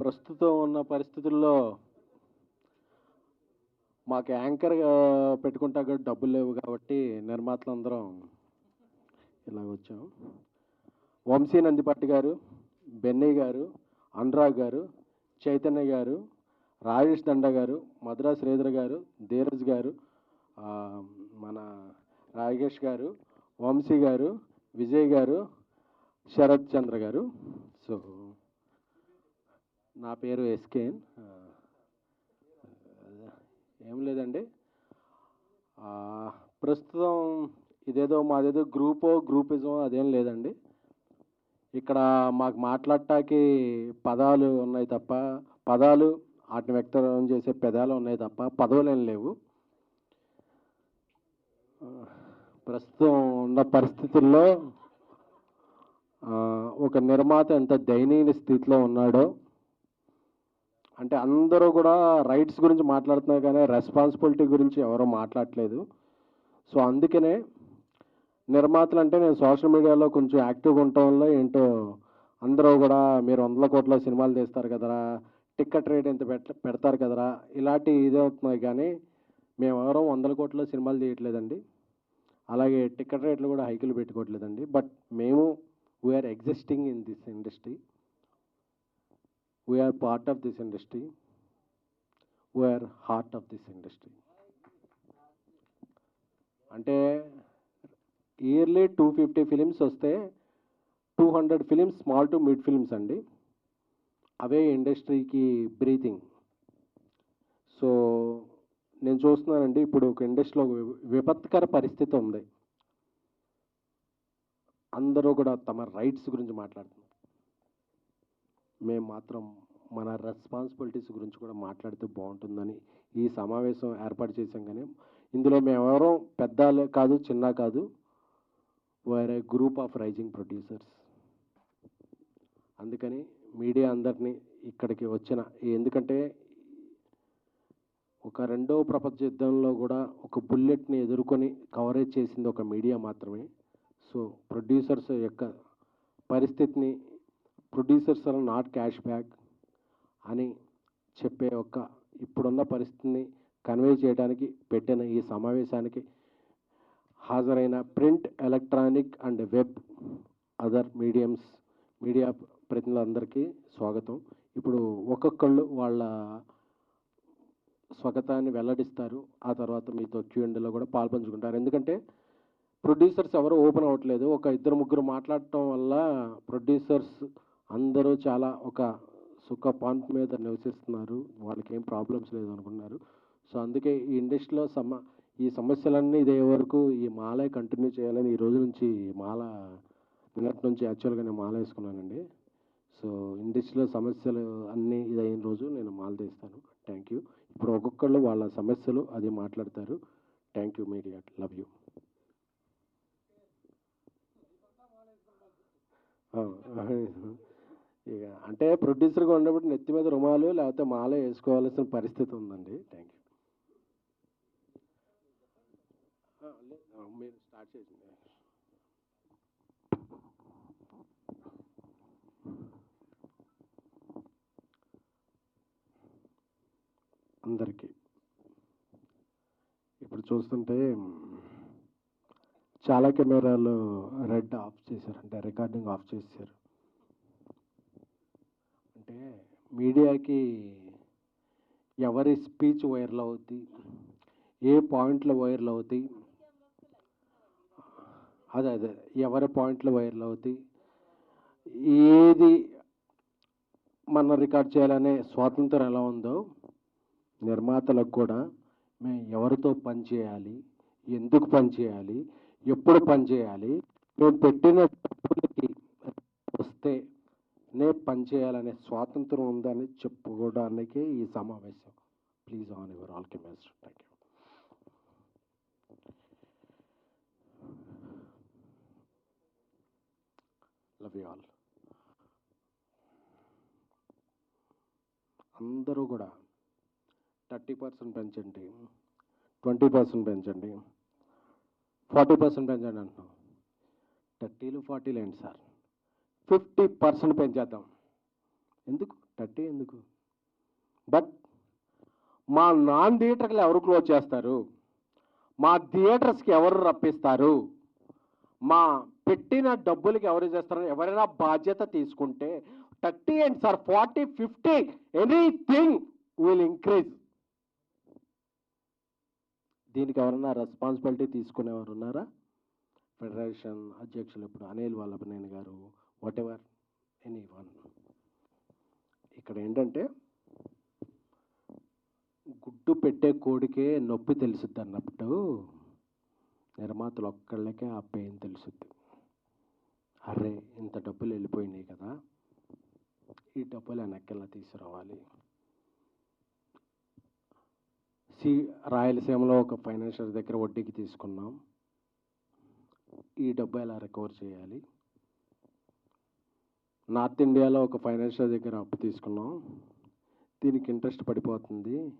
ప్రస్తుతం ఉన్న పరిస్థితుల్లో మాకు యాంకర్ పెట్టుకుంటా కూడా డబ్బులు లేవు కాబట్టి నిర్మాతలు అందరం ఇలా వచ్చాం. వంశీ నందిపట్టి గారు బెన్నీ గారు అనురాగ్ గారు చైతన్య గారు రాజేష్ దండ గారు మద్రాస్ శ్రీధర్ గారు ధీరజ్ గారు మన రాగేష్ గారు వంశీ గారు విజయ్ గారు శరత్ చంద్ర గారు. సో నా పేరు ఎస్కేన్. ఏం లేదండి. ప్రస్తుతం ఇదేదో మాదేదో గ్రూపో గ్రూపిజం అదేం లేదండి. ఇక్కడ మాకు మాట్లాడటానికి పదాలు ఉన్నాయి తప్ప పదాలు వాటిని వ్యక్తం చేసే పెదాలు ఉన్నాయి తప్ప పదవులు లేవు. ప్రస్తుతం ఉన్న పరిస్థితుల్లో ఒక నిర్మాత ఎంత దయనీయ స్థితిలో ఉన్నాడో అంటే అందరూ కూడా రైట్స్ గురించి మాట్లాడుతున్నారు కానీ రెస్పాన్సిబిలిటీ గురించి ఎవరూ మాట్లాడట్లేదు. సో అందుకనే నిర్మాతలు అంటే నేను సోషల్ మీడియాలో కొంచెం యాక్టివ్గా ఉండటం వల్ల ఏంటో అందరూ కూడా మీరు వందల కోట్ల సినిమాలు తీస్తారు కదరా టికెట్ రేట్ ఎంత పెడతారు కదరా ఇలాంటి ఇదే అవుతున్నాయి కానీ మేము ఎవరో వందల కోట్ల సినిమాలు తీయట్లేదండి. అలాగే టికెట్ రేట్లు కూడా హైకులు పెట్టుకోవట్లేదండి. బట్ మేము we're existing in this industry we're part of this industry we're heart of this industry అంటే ఇయర్లీ టూ ఫిఫ్టీ ఫిలిమ్స్ వస్తే two hundred films small to mid films అండి. అవే ఇండస్ట్రీకి బ్రీతింగ్ సో నేను చూస్తున్నానండి ఇప్పుడు ఒక ఇండస్ట్రీలో ఒక విపత్కర పరిస్థితి ఉంది. అందరూ కూడా తమ రైట్స్ గురించి మాట్లాడుతున్నారు. మేము మాత్రం మన రెస్పాన్సిబిలిటీస్ గురించి కూడా మాట్లాడితే బాగుంటుందని ఈ సమావేశం ఏర్పాటు చేశాం కానీ ఇందులో మేమెవరో పెద్ద కాదు చిన్న కాదు వేరే గ్రూప్ ఆఫ్ రైజింగ్ ప్రొడ్యూసర్స్ అందుకని మీడియా అందరినీ ఇక్కడికి వచ్చిన ఎందుకంటే ఒక రెండో ప్రపంచ యుద్ధంలో కూడా ఒక బుల్లెట్ని ఎదుర్కొని కవరేజ్ చేసింది ఒక మీడియా మాత్రమే. సో ప్రొడ్యూసర్స్ యొక్క పరిస్థితిని producers are not cash back అని చెప్పే ఒక ఇప్పుడున్న పరిస్థితిని కన్వే చేయడానికి పెట్టిన ఈ సమావేశానికి హాజరైన print electronic and web other mediums media ప్రతినిధులందరికీ స్వాగతం. ఇప్పుడు ఒక్కొక్కళ్ళు వాళ్ళ స్వాగతాన్ని వెల్లడిస్తారు. ఆ తర్వాత మీతో క్యూఎండ్లో కూడా పాల్పంచుకుంటారు. ఎందుకంటే ప్రొడ్యూసర్స్ ఎవరు ఓపెన్ అవ్వట్లేదు. ఒక ఇద్దరు ముగ్గురు మాట్లాడటం వల్ల ప్రొడ్యూసర్స్ అందరూ చాలా ఒక సుఖ పాయింట్ మీద నివసిస్తున్నారు. వాళ్ళకి ఏం ప్రాబ్లమ్స్ లేదు అనుకున్నారు సో అందుకే ఈ ఇండస్ట్రీలో సమ ఈ సమస్యలన్నీ ఇదే వరకు ఈ మాలే కంటిన్యూ చేయాలని ఈ రోజు నుంచి మాల నిన్నటి నుంచి యాక్చువల్గా నేను మాల వేసుకున్నానండి. సో ఇండస్ట్రీలో సమస్యలు అన్నీ ఇదైన రోజు నేను మాల తీస్తాను. Thank you. ఇప్పుడు ఒక్కొక్కళ్ళు వాళ్ళ సమస్యలు అది మాట్లాడతారు. Thank you media. Love you. ఇక అంటే ప్రొడ్యూసర్గా ఉన్నప్పుడు నెత్తి మీద రుమాలు లేకపోతే మాల వేసుకోవాల్సిన పరిస్థితి ఉందండి. థ్యాంక్ యూ మీరు స్టార్ట్ చేసింది అందరికీ. ఇప్పుడు చూస్తుంటే చాలా కెమెరాలు రెడ్ ఆఫ్ చేశారు అంటే రికార్డింగ్ ఆఫ్ చేశారు. అంటే మీడియాకి ఎవరి స్పీచ్ వైరల్ అవుద్ది ఏ పాయింట్లు వైరల్ అవుతాయి అదే అదే ఎవరి పాయింట్లు వైరల్ అవుతాయి ఏది మనం రికార్డ్ చేయాలనే స్వాతంత్రం ఎలా ఉందో నిర్మాతలకు కూడా మేము ఎవరితో పని చేయాలి ఎందుకు పని చేయాలి ఎప్పుడు పని చేయాలి మేము పెట్టిన డబ్బులకి వస్తే నే పనిచేయాలనే స్వాతంత్రం ఉందని చెప్పుకోవడానికే ఈ సమావేశం. Please on your all కెమెస్టర్ thank you love you all అందరూ కూడా థర్టీ పర్సెంట్ పెంచండి ట్వంటీ పర్సెంట్ పెంచండి ఫార్టీ పర్సెంట్ పెంచండి అంటున్నాం. థర్టీలు ఫార్టీలు ఏంటి సార్? Fifty percent పెంచేద్దాం. ఎందుకు? థర్టీ ఎందుకు? బట్ మా నాన్ థియేటర్లు ఎవరు క్లోజ్ చేస్తారు? మా థియేటర్స్కి ఎవరు రప్పిస్తారు? మా పెట్టిన డబ్బులకి ఎవరు చేస్తారు? ఎవరైనా బాధ్యత తీసుకుంటే thirty and sir forty fifty anything will increase. దీనికి ఎవరన్నా రెస్పాన్సిబిలిటీ తీసుకునేవారు ఉన్నారా? ఫెడరేషన్ అధ్యక్షులు ఇప్పుడు అనిల్ వల్లభనేని గారు వాట్ ఎవర్ ఎనీ వన్ ఇక్కడ ఏంటంటే గుడ్డు పెట్టే కోడికే నొప్పి తెలుసుద్ది అన్నప్పుడు నిర్మాతలు ఒక్కళ్ళకే ఆ పెయిన్ తెలుసుద్ది. అరే ఇంత డబ్బులు వెళ్ళిపోయినాయి కదా ఈ డబ్బులు వెనక్కిలా తీసుకురావాలి. సి రాయలసీమలో ఒక ఫైనాన్షియల్ దగ్గర వడ్డీకి తీసుకున్నాం. ఈ డబ్బు ఎలా రికవర్ చేయాలి? నార్త్ ఇండియాలో ఒక ఫైనాన్షియల్ దగ్గర అప్పు తీసుకున్నాం. దీనికి ఇంట్రెస్ట్ పడిపోతుంది.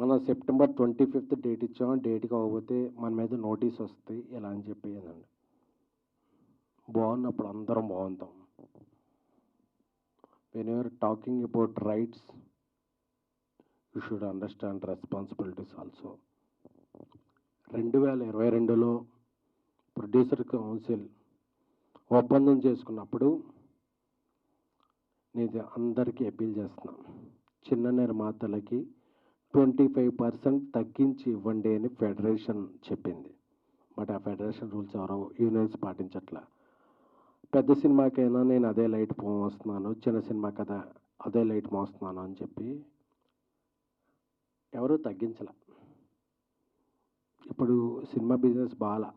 మనం సెప్టెంబర్ ట్వంటీ ఫిఫ్త్ డేట్ ఇచ్చాం. డేట్ కాకపోతే మన మీద నోటీస్ వస్తాయి. ఇలా అని చెప్పేదండి. బాగున్నప్పుడు అందరం బాగుంటాం. When you're talking about rights you should understand responsibilities also రెండు వేల ఇరవై రెండులో ప్రొడ్యూసర్ కౌన్సిల్ ఒప్పందం చేసుకున్నప్పుడు నేను అందరికీ అప్పీల్ చేస్తున్నాను చిన్న నిర్మాతలకి ట్వంటీ ఫైవ్ పర్సెంట్ తగ్గించి ఇవ్వండి అని ఫెడరేషన్ చెప్పింది. బట్ ఆ ఫెడరేషన్ రూల్స్ ఎవరో యూనియన్స్ పాటించట్లా. పెద్ద సినిమాకైనా నేను అదే లైట్ మోస్తున్నాను చిన్న సినిమా కదా అదే లైట్ మోస్తున్నాను అని చెప్పి ఎవరూ తగ్గించలే. ఇప్పుడు సినిమా బిజినెస్ బాగా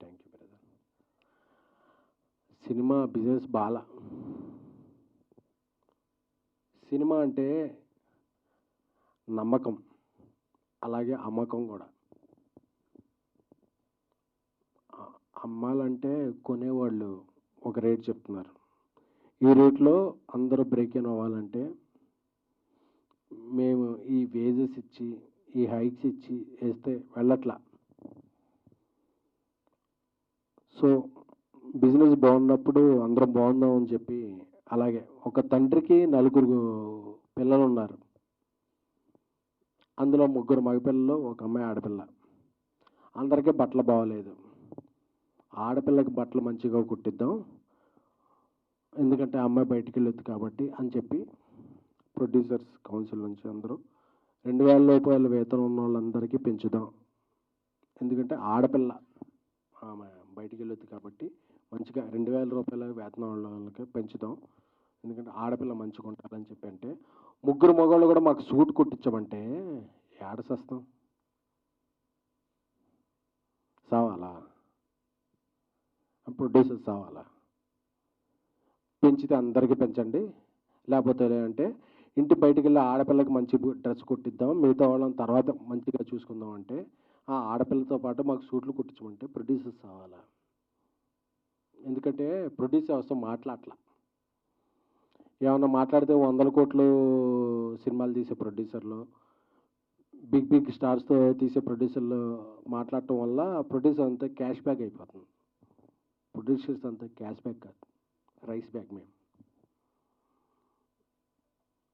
thank you brother. Cinema business బాగా సినిమా అంటే నమ్మకం అలాగే అమ్మకం కూడా. అమ్మాలంటే కొనేవాళ్ళు ఒక రేట్ చెప్తున్నారు. ఈ రేట్లో అందరూ బ్రేక్ ఇన్ అవ్వాలంటే మేము ఈ వేజెస్ ఇచ్చి ఈ హైక్స్ ఇచ్చి వేస్తే వెళ్ళట్లా. సో బిజినెస్ బాగున్నప్పుడు అందరం బాగుందాం అని చెప్పి అలాగే ఒక తండ్రికి నలుగురు పిల్లలు ఉన్నారు అందులో ముగ్గురు మగపిల్లలు ఒక అమ్మాయి ఆడపిల్ల. అందరికీ బట్టలు బాగోలేదు. ఆడపిల్లకి బట్టలు మంచిగా కుట్టిద్దాం. ఎందుకంటే ఆ అమ్మాయి బయటికి వెళ్ళొద్దు కాబట్టి అని చెప్పి ప్రొడ్యూసర్స్ కౌన్సిల్ నుంచి అందరూ రెండు వేల రూపాయల వేతనం ఉన్న వాళ్ళందరికీ పెంచుదాం. ఎందుకంటే ఆడపిల్ల ఆమె బయటికి వెళ్ళొద్దు కాబట్టి మంచిగా రెండు వేల రూపాయల వేతనం వాళ్ళకి పెంచుదాం ఎందుకంటే ఆడపిల్ల మంచిగా ఉండాలని చెప్పి అంటే ముగ్గురు మగవాళ్ళు కూడా మాకు సూట్ కుట్టించమంటే ఏడ సస్తాం సావాలా ప్రొడ్యూసర్ సావాలా? పెంచితే అందరికీ పెంచండి. లేకపోతే అంటే ఇంటి బయటికి వెళ్ళి ఆడపిల్లకి మంచి డ్రెస్ కుట్టిద్దాం. మిగతా వాళ్ళని తర్వాత మంచిగా చూసుకుందాం అంటే ఆ ఆడపిల్లతో పాటు మాకు సూట్లు కుట్టించమంటే ప్రొడ్యూసర్స్ కావాలా ఎందుకంటే ప్రొడ్యూసర్ అవసరం మాట్లాడలా. ఏమన్నా మాట్లాడితే వందల కోట్లు సినిమాలు తీసే ప్రొడ్యూసర్లు బిగ్ బిగ్ స్టార్స్తో తీసే ప్రొడ్యూసర్లు మాట్లాడటం వల్ల ప్రొడ్యూసర్ అంతా క్యాష్ బ్యాక్ అయిపోతుంది. ప్రొడ్యూసర్స్ అంతా క్యాష్ బ్యాక్ కాదు రైస్ బ్యాక్ మేము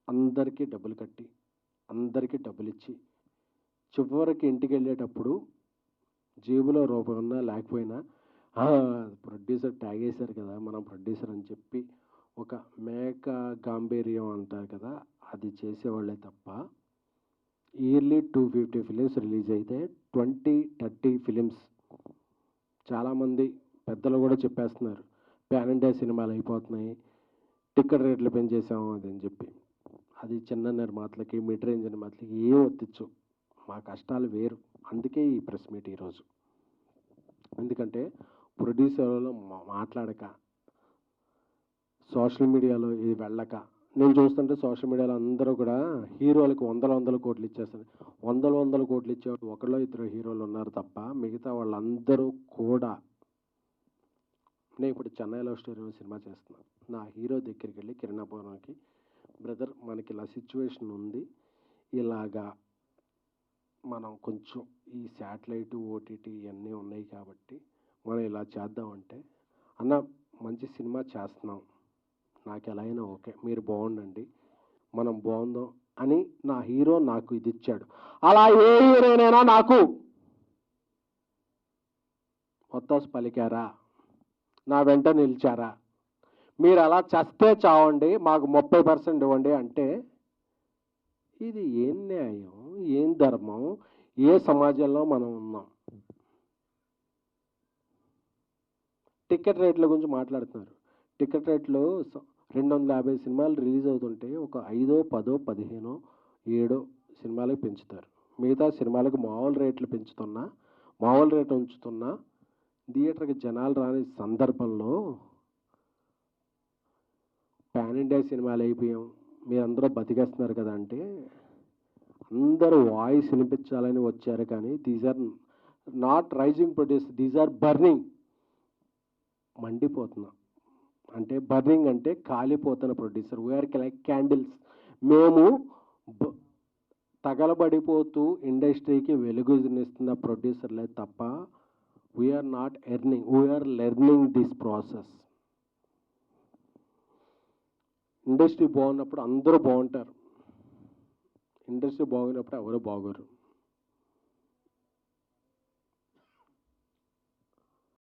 అందరికీ డబ్బులు కట్టి అందరికీ డబ్బులు ఇచ్చి చివరికి ఇంటికి వెళ్ళేటప్పుడు జేబులో రూపాయి ఉన్నా లేకపోయినా ప్రొడ్యూసర్ ట్యాగ్ వేశారు కదా మనం ప్రొడ్యూసర్ అని చెప్పి ఒక మేక గాంభీర్యం అంటారు కదా అది చేసేవాళ్ళే తప్ప yearly two fifty films release అయితే ట్వంటీ థర్టీ ఫిలిమ్స్ చాలామంది పెద్దలు కూడా చెప్పేస్తున్నారు ప్యాన్ ఇండియా సినిమాలు అయిపోతున్నాయి టికెట్ రేట్లు పెంచేసాము అది అని చెప్పి. అది చిన్న నిర్మాతలకి మిడ్ రేంజ్ నిర్మాతలకి ఏం ఒత్తిచ్చు మా కష్టాలు వేరు. అందుకే ఈ ప్రెస్ మీట్ ఈరోజు. ఎందుకంటే ప్రొడ్యూసర్లో మాట్లాడక. సోషల్ మీడియాలో ఇది వెళ్ళక. నేను చూస్తుంటే సోషల్ మీడియాలో అందరూ కూడా హీరోలకు వందల వందల కోట్లు ఇచ్చేస్తారు వందల వందల కోట్లు ఇచ్చేవాడు ఒకళ్ళో ఇద్దరు హీరోలు ఉన్నారు తప్ప మిగతా వాళ్ళందరూ కూడా నేను ఇప్పుడు చెన్నైలో స్టోరీ సినిమా చేస్తున్నాను నా హీరో దగ్గరికి వెళ్ళి కిరణాపురంకి బ్రదర్ మనకి ఇలా సిచ్యువేషన్ ఉంది. ఇలాగా మనం కొంచెం ఈ శాటిలైట్ ఓటీటీ ఇవన్నీ ఉన్నాయి కాబట్టి మనం ఇలా చేద్దామంటే అన్న మంచి సినిమా చేస్తున్నాం. నాకు ఎలా అయినా ఓకే. మీరు బాగుండండి. మనం బాగుందాం అని నా హీరో నాకు ఇది ఇచ్చాడు. అలా ఏ హీరోనైనా నాకు మొత్తం పలికారా? నా వెంట నిలిచారా? మీరు అలా చస్తే చావండి మాకు ముప్పై పర్సెంట్ ఇవ్వండి అంటే ఇది ఏం న్యాయం? ఏం ధర్మం? ఏ సమాజంలో మనం ఉన్నాం? టికెట్ రేట్ల గురించి మాట్లాడుతున్నారు. టికెట్ రేట్లు రెండు వందల యాభై సినిమాలు రిలీజ్ అవుతుంటే ఒక ఐదో పదో పదిహేనో ఏడో సినిమాలకు పెంచుతారు. మిగతా సినిమాలకు మామూలు రేట్లు పెంచుతున్నా మామూలు రేట్లు ఉంచుతున్నా థియేటర్కి జనాలు రాని సందర్భంలో పాన్ ఇండియా సినిమాలు అయిపోయాం. మీరందరూ బతికేస్తున్నారు కదా అంటే అందరూ వాయిస్ వినిపించాలని వచ్చారు కానీ these are not rising produce these are burning. మండిపోతున్నా. అంటే బర్నింగ్ అంటే కాలిపోతున్న producer. We are like candles మేము బ- తగలబడిపోతూ ఇండస్ట్రీకి వెలుగునిస్తున్న ప్రొడ్యూసర్లే తప్ప we're not earning we're learning this process industry బాగున్నప్పుడు అందరూ బాగుంటారు. ఇండస్ట్రీ బాగున్నప్పుడు ఎవరు బాగోరు.